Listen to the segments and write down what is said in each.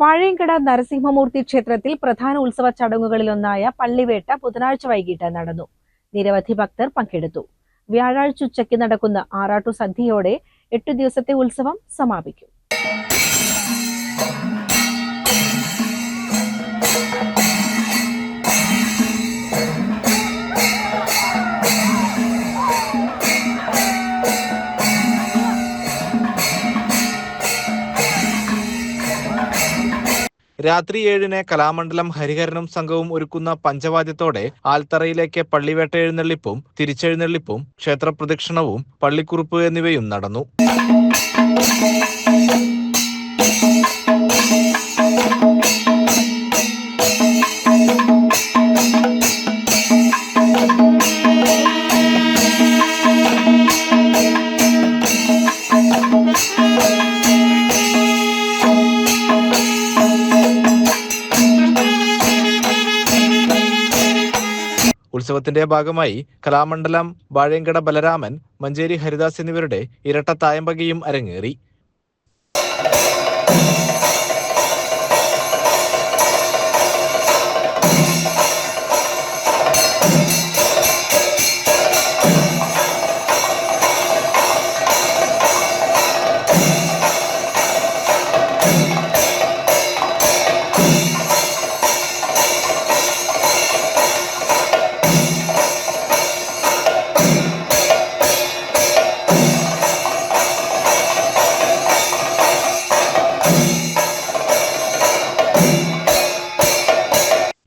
വാഴയങ്കട നരസിംഹമൂർത്തി ക്ഷേത്രത്തിൽ പ്രധാന ഉത്സവ ചടങ്ങുകളിലൊന്നായ പള്ളിവേട്ട ബുധനാഴ്ച വൈകിട്ട് നടന്നു. നിരവധി ഭക്തർ പങ്കെടുത്തു. വ്യാഴാഴ്ച ഉച്ചയ്ക്ക് നടക്കുന്ന ആറാട്ടു സന്ധ്യയോടെ എട്ടു ദിവസത്തെ ഉത്സവം സമാപിക്കും. രാത്രി ഏഴിന് കലാമണ്ഡലം ഹരിഹരനും സംഘവും ഒരുക്കുന്ന പഞ്ചവാദ്യത്തോടെ ആൽത്തറയിലേക്ക് പള്ളിവേട്ട എഴുന്നള്ളിപ്പും തിരിച്ചെഴുന്നള്ളിപ്പും ക്ഷേത്രപ്രദക്ഷിണവും പള്ളിക്കുറുപ്പ് എന്നിവയും നടന്നു. ഉത്സവത്തിന്റെ ഭാഗമായി കലാമണ്ഡലം വാഴയങ്കട ബലരാമൻ മഞ്ചേരി ഹരിദാസ് എന്നിവരുടെ ഇരട്ട തായമ്പകയും അരങ്ങേറി.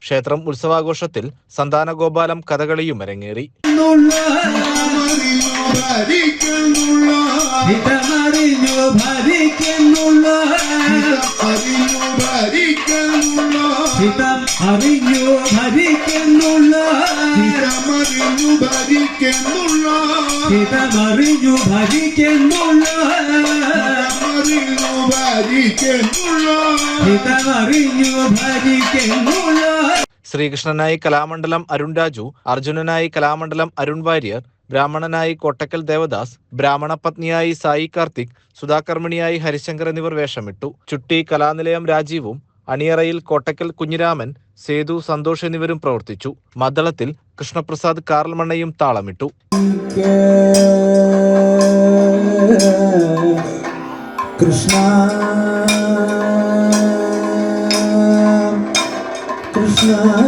ക്ഷേത്രം ഉത്സവാഘോഷത്തിൽ സന്താന ഗോപാലം കഥകളിയും അരങ്ങേറി. ഹിതമറിഞ്ഞു ഭരിക്കുന്നുള്ള. ശ്രീകൃഷ്ണനായി കലാമണ്ഡലം അരുൺ രാജു അർജുനനായി കലാമണ്ഡലം അരുൺ വാര്യർ ബ്രാഹ്മണനായി കൊട്ടക്കൽ ദേവദാസ് ബ്രാഹ്മണ പത്നിയായി സായി കാർത്തിക് സുധാകർമ്മിണിയായി ഹരിശങ്കർ എന്നിവർ വേഷമിട്ടു. ചുട്ടി കലാനിലയം രാജീവും അണിയറയിൽ കോട്ടക്കൽ കുഞ്ഞിരാമൻ സേതു സന്തോഷ് എന്നിവരും പ്രവർത്തിച്ചു. മദ്ദളത്തിൽ കൃഷ്ണപ്രസാദ് കാർൽമണ്ണയും താളമിട്ടു. കൃഷ്ണ കൃഷ്ണ.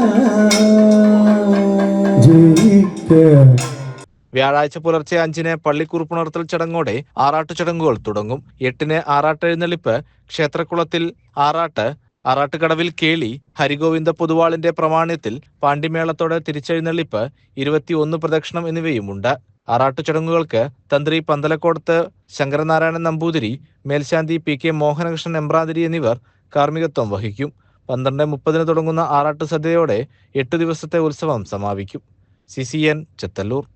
വ്യാഴാഴ്ച പുലർച്ചെ അഞ്ചിന് പള്ളിക്കുറുപ്പുണർത്തൽ ചടങ്ങോടെ ആറാട്ട് ചടങ്ങുകൾ തുടങ്ങും. എട്ടിന് ആറാട്ട് എഴുന്നള്ളിപ്പ് ക്ഷേത്രക്കുളത്തിൽ ആറാട്ട് ആറാട്ടുകടവിൽ കേളി ഹരിഗോവിന്ദ പൊതുവാളിന്റെ പ്രമാണ്യത്തിൽ പാണ്ടിമേളത്തോടെ തിരിച്ചെഴുന്നള്ളിപ്പ് ഇരുപത്തിയൊന്ന് പ്രദക്ഷിണം എന്നിവയുമുണ്ട്. ആറാട്ടു ചടങ്ങുകൾക്ക് തന്ത്രി പന്തലക്കോടത്ത് ശങ്കരനാരായണൻ നമ്പൂതിരി മേൽശാന്തി പി കെ മോഹനകൃഷ്ണൻ എമ്പ്രാതിരി എന്നിവർ കാർമ്മികത്വം വഹിക്കും. പന്ത്രണ്ട് മുപ്പതിന് തുടങ്ങുന്ന ആറാട്ട് സദ്യയോടെ എട്ടു ദിവസത്തെ ഉത്സവം സമാപിക്കും. సిసిఎన్ చిత్తలూరు.